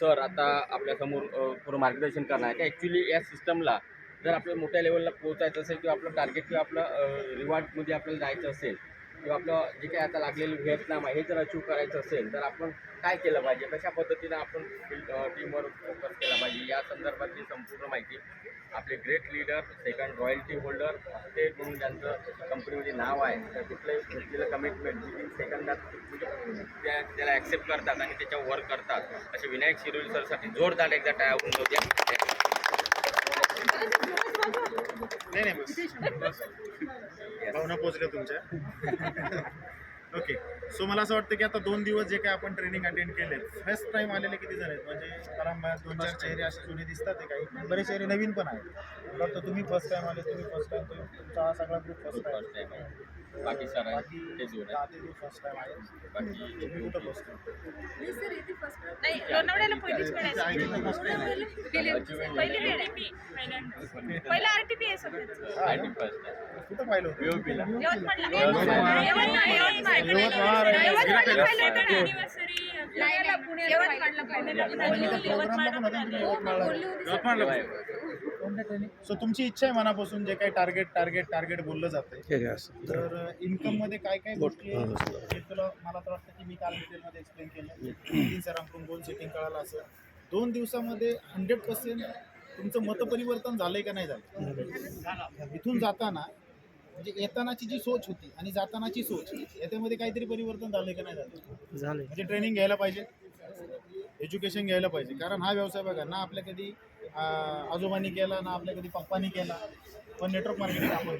Sir आता आपल्यासमोर थोडं मार्गदर्शन करणार आहे का? ॲक्च्युली या सिस्टमला जर आपल्याला मोठ्या लेवलला पोहोचायचं असेल किंवा आपलं टार्गेट किंवा आपलं रिवॉर्डमध्ये आपल्याला जायचं असेल किंवा आपलं जे काही आता लागलेलं व्हिएतनाम आहे हे जर अचीव करायचं असेल तर आपण काय केलं पाहिजे? कशा पद्धतीनं आपण टीमवर फोकस केला पाहिजे? या संदर्भातली संपूर्ण माहिती आपले great leader second royalty holder ते म्हणून ज्यांचं कंपनीमध्ये नाव आहे तर कुठलंही घेतलेलं कमिटमेंट विदिन सेकंदात म्हणजे त्या त्याला ॲक्सेप्ट करतात आणि त्याच्यावर वर्क करतात. असे विनायक शिरोली सरसाठी जोरदार एकदा टाळ्या होऊन जाऊ द्या. नाही नाही बस. भावना पोचल्या तुमच्या. ओके सो मला असं वाटतं की आता दोन दिवस जे काय आपण ट्रेनिंग अटेंड केले फर्स्ट टाइम आलेले किती जण आहेत? म्हणजे मला दोन चार चेहरे असे जुने दिसतात आहे काही. बरेच चेहरे नवीन पण आहेत. मला वाटतं तुम्ही फर्स्ट टाइम आले तुम्ही फर्स्ट टाइम तुमचा हा सगळा ग्रुप फर्स्ट टाइम आहे बाकी सर आहे. बाकी आहे फर्स्ट टाइम आहे. बाकी तुम्ही कुठं फर्स्ट टाइम मी सर इथे फर्स्ट नाही लोणावळ्याला पहिलीच वेळ आहे. Achievement पहिली वेळ आहे. पहिला आरटीपी आहे. सगळ्यांचं आय टी फर्स्ट आहे कुठं पाहिलं होतं? पीओपीला यवतमाळला. यवतमाळ. यवतमाळ, यवतमाळ. यवतमाळ. यवतमाळला पाहिलं सो तुमची इच्छा आहे मनापासून जे काही टार्गेट टार्गेट टार्गेट बोललं जातंय. तर इन्कममध्ये काय काय गोष्टी हे तुला मला तर वाटतं की मी काल डिटेलमध्ये एक्सप्लेन केलं. सरांकडून गोल सेटिंग कळालं असं. दोन दिवसामध्ये हंड्रेड पर्सेंट तुमचं मतपरिवर्तन झालंय का नाही झालं इथून जाताना म्हणजे येतानाची जी सोच होती आणि जातानाची सोच याच्यामध्ये काहीतरी परिवर्तन झालंय का नाही झालं झाले म्हणजे ट्रेनिंग घ्यायला पाहिजे एज्युकेशन घ्यायला पाहिजे. कारण हा व्यवसाय बघा ना आपल्या कधी आजोबांनी केला ना आपल्या कधी पप्पांनी केला पण नेटवर्क मार्केटिंग आपण.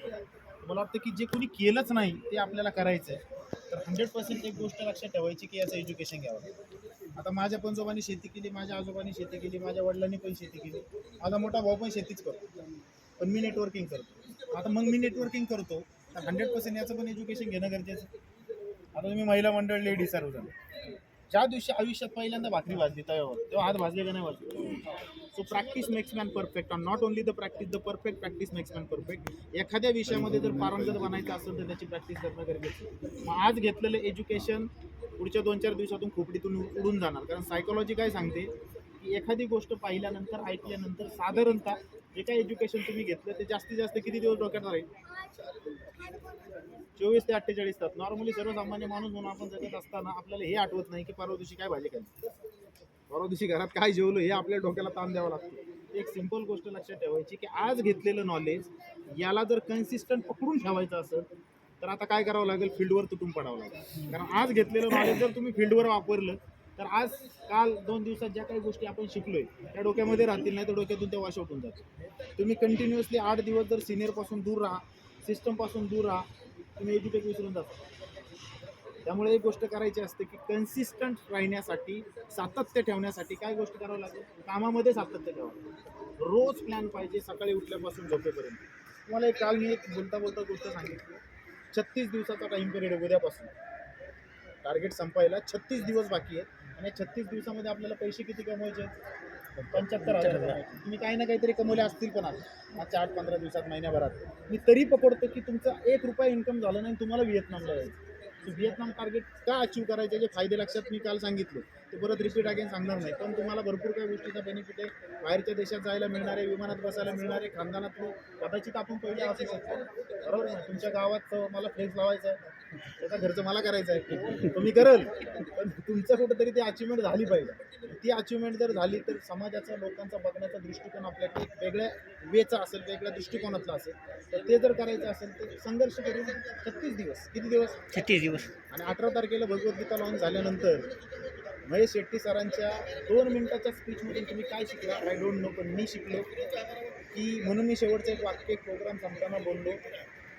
मला वाटतं की जे कोणी केलंच नाही ते आपल्याला करायचं आहे तर हंड्रेड पर्सेंट एक गोष्ट लक्षात ठेवायची की याचं एज्युकेशन घ्यावं. आता माझ्या पंजोबांनी शेती केली माझ्या आजोबांनी शेती केली माझ्या वडिलांनी पण शेती केली. माझा मोठा भाऊ पण शेतीच करतो. पण मी नेटवर्किंग करतो. आता मग मी नेटवर्किंग करतो. तर हंड्रेड पर्सेंट याचं पण एज्युकेशन घेणं गरजेचं आता तुम्ही महिला मंडळ लेडी झालं. ज्या दिवशी आयुष्यात पहिल्यांदा भाकरी भाजली तव्यावर. तेव्हा हात भाजले का नाही भाजले? So practice makes man perfect on not only the practice the perfect practice makes man perfect एखाद्या विषयामध्ये जर पारंगत बनायचं असेल तर त्याची प्रॅक्टिस करणं गरजेचं मग आज घेतलेलं एज्युकेशन पुढच्या दोन चार दिवसातून खोपडीतून उडून जाणार. कारण सायकोलॉजी काय सांगते? की एखादी गोष्ट पाहिल्यानंतर ऐकल्यानंतर साधारणतः जे काही एज्युकेशन तुम्ही घेतलं ते जास्तीत जास्त किती दिवस डोक्यात राहील? चोवीस ते अठ्ठेचाळीस तास. नॉर्मली सर्वसामान्य माणूस म्हणून आपण जगत असताना आपल्याला हे आठवत नाही की परवा दिवशी काय भाजी खाल्ली. परवा दिवशी घरात काय जेवलो हे आपल्या डोक्याला ताण द्यावा लागतो. एक सिंपल गोष्ट लक्षात ठेवायची की आज घेतलेलं नॉलेज याला जर कन्सिस्टंट पकडून ठेवायचं असेल तर आता काय करावं लागेल? फील्डवर तुटून पडावं लागेल. कारण आज घेतलेलं नॉलेज जर तुम्ही फील्डवर वापरलं तर आज काल दोन दिवसात ज्या काही गोष्टी आपण शिकलोय त्या डोक्यामध्ये राहतील नाही तर डोक्यातून त्या वॉश होऊन जातील. तुम्ही कंटिन्युअसली आठ दिवस जर सिनियरपासून दूर राहा सिस्टमपासून दूर राहा तुम्ही एज्युकेट विसरून जाता. त्यामुळे एक गोष्ट करायची असते की कन्सिस्टंट राहण्यासाठी सातत्य ठेवण्यासाठी काय गोष्ट करावं लागेल कामामध्ये सातत्य ठेवावं रोज प्लॅन पाहिजे सकाळी उठल्यापासून झोपेपर्यंत. तुम्हाला एक काल मी एक बोलता बोलता गोष्ट सांगितली. छत्तीस दिवसाचा टाईम पिरियड उद्यापासून. टार्गेट संपायला छत्तीस दिवस बाकी आहेत. आणि छत्तीस दिवसामध्ये आपल्याला पैसे किती कमवायचे? पंच्याहत्तर हजार. तुम्ही काही ना काहीतरी कमवले असतील पण आज मागच्या आठ पंधरा दिवसात महिन्याभरात. मी तरी पकडतो की तुमचं एक रुपया इन्कम झालं नाही तुम्हाला व्हिएतनामला जायचं व्हिएतनाम टार्गेट का अचीव करायचे जे फायदे लक्षात मी काल सांगितले. ते परत रिपीट अगेन सांगणार नाही. पण तुम्हाला भरपूर काही गोष्टीचा बेनिफिट आहे. बाहेरच्या देशात जायला मिळणारे विमानात बसायला मिळणारे खानदानातले कदाचित आपण पहिले असू शकतो. बरोबर तुमच्या गावात मला फ्लेक्स लावायचा आहे. त्याचा खर्च मला करायचा आहे. तो मी करेल. पण तुमचं कुठंतरी ती अचिव्हमेंट झाली पाहिजे. ती अचिव्हमेंट जर झाली तर समाजाचा लोकांचा बघण्याचा दृष्टिकोन आपल्याकडे एक वेगळ्या वेचा असेल वेगळ्या दृष्टिकोनातला असेल तर ते जर करायचं असेल तर संघर्ष करून छत्तीस दिवस. किती दिवस? छत्तीस दिवस. आणि अठरा तारखेला भगवद्गीता लॉन्च झाल्यानंतर महेश शेट्टी सरांच्या दोन मिनिटाच्या स्पीचमधून तुम्ही काय शिकला? आय डोंट नो पण मी शिकलो. की म्हणून मी शेवटचं एक वाक्य एक प्रोग्राम संपताना बोललो.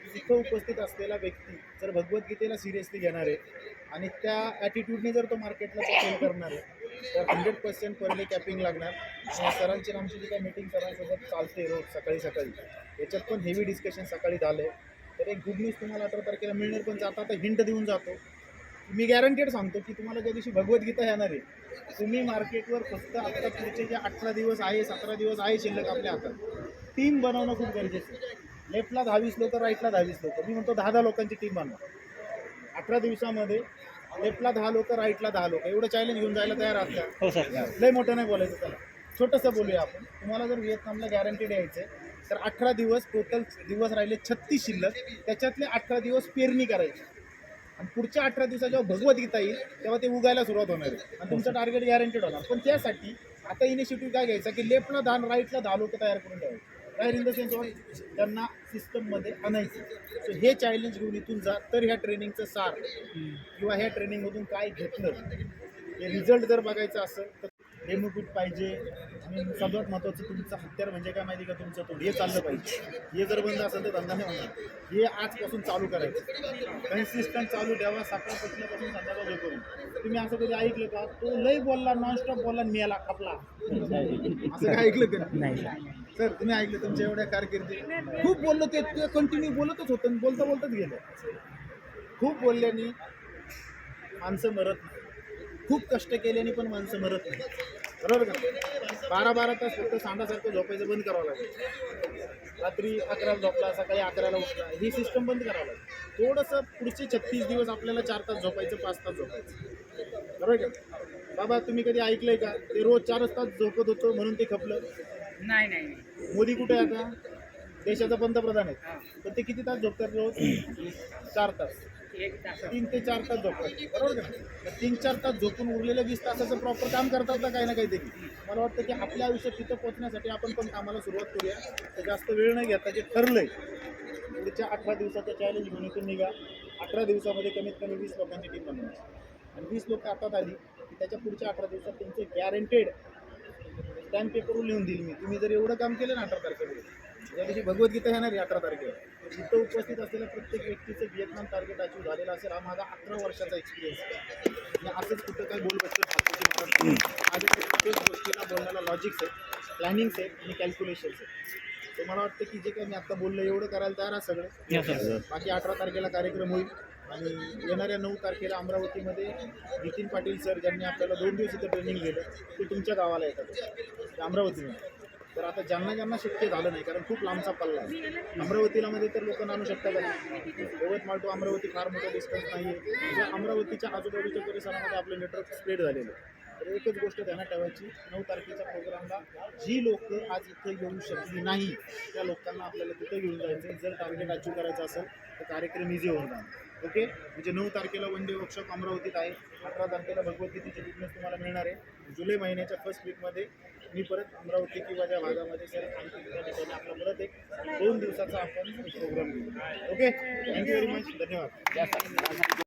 तिथं उपस्थित असलेला व्यक्ती जर भगवद्गीतेला सिरियसली घेणार आहे आणि त्या ॲटिट्यूडने जर तो मार्केटला सेल करणार आहे तर हंड्रेड पर्सेंट पहिले कॅपिंग लागणार. सरांची आमची जी काय मीटिंग सरांसोबत चालते रोज सकाळी सकाळी याच्यात पण हेवी डिस्कशन सकाळी झालं. आहे तर एक गुड न्यूज तुम्हाला अठरा तारखेला मिळणार पण जाता. आता हिंट देऊन जातो. मी गॅरंटेड सांगतो की तुम्हाला ज्या दिवशी भगवद्गीता येणार आहे तुम्ही मार्केटवर फक्त आत्ता पुढचे जे अठरा दिवस आहे सतरा दिवस आहे शिल्लक आपल्या हातात टीम बनवणं खूप गरजेचं आहे. लेफ्टला दहावीस लोक राईटला दहावीस लोक. मी म्हणतो दहा दहा लोकांची टीम बनवा अठरा दिवसामध्ये लेफ्टला दहा लोक राईटला दहा लोक. एवढं चॅलेंज घेऊन जायला तयार का? हो लय मोठं नाही बोलायचं त्याला. छोटंसं बोलूया आपण. तुम्हाला जर व्हिएतनामला गॅरंटी द्यायचं तर अठरा दिवस टोटल दिवस राहिले छत्तीस शिल्लक. त्याच्यातले अठरा दिवस पेरणी करायची. आणि पुढच्या अठरा दिवसात जेव्हा भगवद्गीता येईल तेव्हा ते उगायला सुरुवात होणार आहे. आणि तुमचं टार्गेट गॅरंटेड होणार. पण त्यासाठी आता इनिशिएटिव्ह काय घ्यायचा की लेफ्टला दहा राईटला दहा लोक तयार करून ठेवायचे. तयार इन द सेन्स त्यांना सिस्टममध्ये आणायचं. सो हे चॅलेंज घेऊन इथून जा तर ह्या ट्रेनिंगचं सार किंवा ह्या ट्रेनिंगमधून काय घेतलं? हे रिझल्ट जर बघायचं असेल तर डेमोपीट पाहिजे. आणि सगळ्यात महत्त्वाचं तुमचं हत्यार म्हणजे काय माहिती का तुमचं? तोंड हे चाललं पाहिजे. हे जर बंद असेल तर धंदा नाही होणार. हे आजपासून चालू करायचं. कन्सिस्टंट चालू द्यावा सकाळपासून संध्याकाळ झोपून. तुम्ही असं कधी ऐकलं का? तो लई बोलला नॉनस्टॉप बोलला मेला खपला. असं काय ऐकलं का नाही. सर तुम्ही ऐकलं तुमच्या एवढ्या कारकिर्दी. खूप बोललो ते कंटिन्यू बोलतच होतं आणि बोलता बोलतच गेलं. खूप बोलल्याने माणसं मरत नाही. खूप कष्ट केल्याने पण माणसं मरत नाही. बरोबर का? बारा बारा तास फक्त सांडासारखं झोपायचं बंद करावं लागेल. रात्री अकराला झोपला सकाळी अकराला उठला. ही सिस्टम बंद करावं लागेल. थोडंसं पुढचे छत्तीस दिवस आपल्याला चार तास झोपायचं पाच तास झोपायचं. बरोबर का? बाबा तुम्ही कधी ऐकलंय का? ते रोज चारच तास झोपत होतं म्हणून ते खपलं. नाही नाही मोदी कुठे आहे आता? देशाचा पंतप्रधान आहे पण ते किती तास झोपतात रोज? चार तास. एक तास. तीन ते चार तास झोपतात. बरोबर का? तर तीन चार तास झोपून उरलेल्या वीस तासाचं प्रॉपर काम करतात ना काही ना काहीतरी मला वाटतं की आपल्या आयुष्यात तिथं पोहोचण्यासाठी आपण पण कामाला सुरुवात करूया. तर जास्त वेळ नाही घेता जे ठरलंय. पुढच्या अठरा दिवसाचं चॅलेंज घेऊन इथून निघा. अठरा दिवसामध्ये कमीत कमी वीस लोकांची टीम बनवायची आणि वीस लोक हातात आली की त्याच्या पुढच्या अठरा दिवसात तुमचं गॅरंटेड स्टॅम्प पेपरवर लिहून देईल मी. तुम्ही जर एवढं काम केलं ना अठरा तारखेला ज्या दिवशी भगवद्गीता येणार आहे अठरा तारखेला तर तिथं उपस्थित असलेल्या प्रत्येक व्यक्तीचं व्हिएतनाम टार्गेट अचीव झालेलं असेल हा माझा अकरा वर्षाचा एक्सपिरियन्स आहे. असंच कुठं काही बोल बसतं माझ्या प्रत्येक गोष्टीला बोलण्याला लॉजिक्स आहे प्लॅनिंग्स आहेत आणि कॅल्क्युलेशन्स आहेत तर मला वाटतं की जे काही मी आता बोललो एवढं करायला तयार आहे सगळं. बाकी अठरा तारखेला कार्यक्रम होईल. आणि येणाऱ्या नऊ तारखेला अमरावतीमध्ये नितीन पाटील सर ज्यांनी आपल्याला दोन दिवस इथं ट्रेनिंग दिलं ते तुमच्या गावाला येतात. अमरावतीमध्ये तर आता ज्यांना ज्यांना शक्य झालं नाही कारण खूप लांबचा पल्ला आहे. अमरावतीला मध्ये तर लोक आणू शकतात का यवतमाळ टू अमरावती फार मोठा डिस्टन्स नाही आहे म्हणजे अमरावतीच्या आजूबाजूच्या परिसरामध्ये आपलं नेटवर्क स्प्रेड झालेलं आहे. तर एकच गोष्ट ध्यानात ठेवायची नऊ तारखेच्या प्रोग्रामला जी लोक आज इथं येऊ शकली नाही त्या लोकांना आपल्याला तिथं घेऊन जायचं जर टार्गेट अचीव करायचं असेल तर कार्यक्रम इझी होऊन जाणार. ओके? म्हणजे नऊ तारखेला वन डे वर्कशॉप अमरावतीत आहे. अठरा तारखेला भगवद्गीतेची बिझनेस तुम्हाला मिळणार आहे. जुलै महिन्याच्या फर्स्ट वीकमध्ये मी परत अमरावती किंवा त्या भागामध्ये सर आणखी आपला परत एक दोन दिवसाचा आपण प्रोग्राम घेऊ. ओके? थँक्यू व्हेरी मच धन्यवाद.